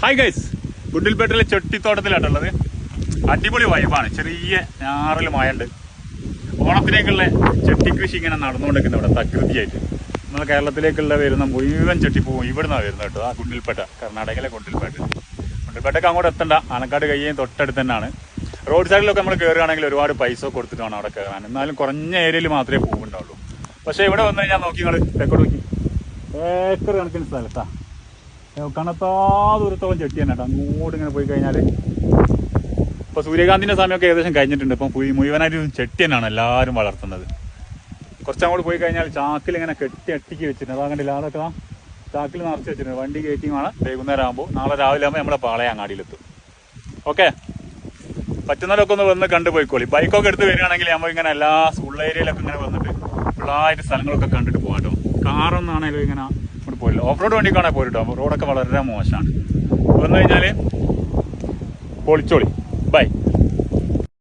Hi guys ഗുണ്ടിൽപേട്ടിലെ ചെട്ടിത്തോട്ടത്തിലാണുള്ളത് അടിപൊളി വൈബാണ് ചെറിയ ഞാറൽ മായുണ്ട് ഓണത്തിലേക്കുള്ള ചെട്ടി കൃഷി ഇങ്ങനെ നടന്നുകൊണ്ടിരിക്കുന്നത് ഇവിടെ തകൃതിയായിട്ട് നമ്മൾ കേരളത്തിലേക്കുള്ള വരുന്ന മുഴുവൻ ചെട്ടി പോകും ഇവിടുന്നാണ് വരുന്നത് കേട്ടോ. ആ ഗുണ്ടിൽപേട്ട കർണാടകയിലെ ഗുണ്ടിൽപേട്ട. ഗുണ്ടിൽപേട്ടൊക്കെ അങ്ങോട്ട് എത്തണ്ട. ആനക്കാട് കയ്യേയും തൊട്ടടുത്ത് തന്നെയാണ്. റോഡ് സൈഡിലൊക്കെ നമ്മൾ കയറുകയാണെങ്കിൽ ഒരുപാട് പൈസ കൊടുത്തിട്ട് വേണം അവിടെ കയറാൻ എന്നാലും കുറഞ്ഞ ഏരിയയിൽ മാത്രമേ പൂവുണ്ടാവുള്ളൂ പക്ഷേ ഇവിടെ വന്നു കഴിഞ്ഞാൽ നോക്കി നിങ്ങൾ തെക്കോട്ട് നോക്കി. ഏക്കർ കണക്കിന് സ്ഥലത്താ. കണത്താ ദൂരത്തോളം ചെട്ടി തന്നെ കേട്ടോ. അങ്ങോട്ട് ഇങ്ങനെ പോയി കഴിഞ്ഞാൽ ഇപ്പൊ സൂര്യകാന്തിന്റെ സമയമൊക്കെ ഏകദേശം കഴിഞ്ഞിട്ടുണ്ട്. ഇപ്പം മുഴുവനായിട്ട് ചെട്ടി തന്നെയാണ് എല്ലാവരും വളർത്തുന്നത്. കുറച്ചങ്ങോട്ട് പോയി കഴിഞ്ഞാൽ ചാക്കിൽ ഇങ്ങനെ കെട്ടി അട്ടിക്ക് വെച്ചിട്ടുണ്ട്. അതാ കണ്ടില്ല? അതൊക്കെ ചാക്കിൽ നിറച്ച് വെച്ചിട്ടുണ്ട്. വണ്ടി കയറ്റി വേണം വൈകുന്നേരം ആകുമ്പോൾ നാളെ രാവിലെ ആകുമ്പോൾ നമ്മളെ പാളയ അങ്ങാടിയിലെത്തും. ഓക്കെ പറ്റുന്നവരൊക്കെ ഒന്ന് വന്ന് കണ്ടു പോയിക്കോളി ബൈക്കൊക്കെ എടുത്ത് വരികയാണെങ്കിൽ നമ്മൾ ഇങ്ങനെ എല്ലാ സ്കൂൾ ഏരിയയിലൊക്കെ ഇങ്ങനെ വന്നിട്ട് ഫുള്ളായിട്ട് സ്ഥലങ്ങളൊക്കെ കണ്ടിട്ട് പോകാം കേട്ടോ. കാറൊന്നാണേലും ഇങ്ങനെ ഇവിടെ പോയില്ല. ഓഫ് റോഡ് വണ്ടിക്കാണെ പോയിട്ടോ റോഡൊക്കെ വളരെ മോശമാണ്. വന്നു കഴിഞ്ഞാൽ പൊളിച്ചോളി. ബൈ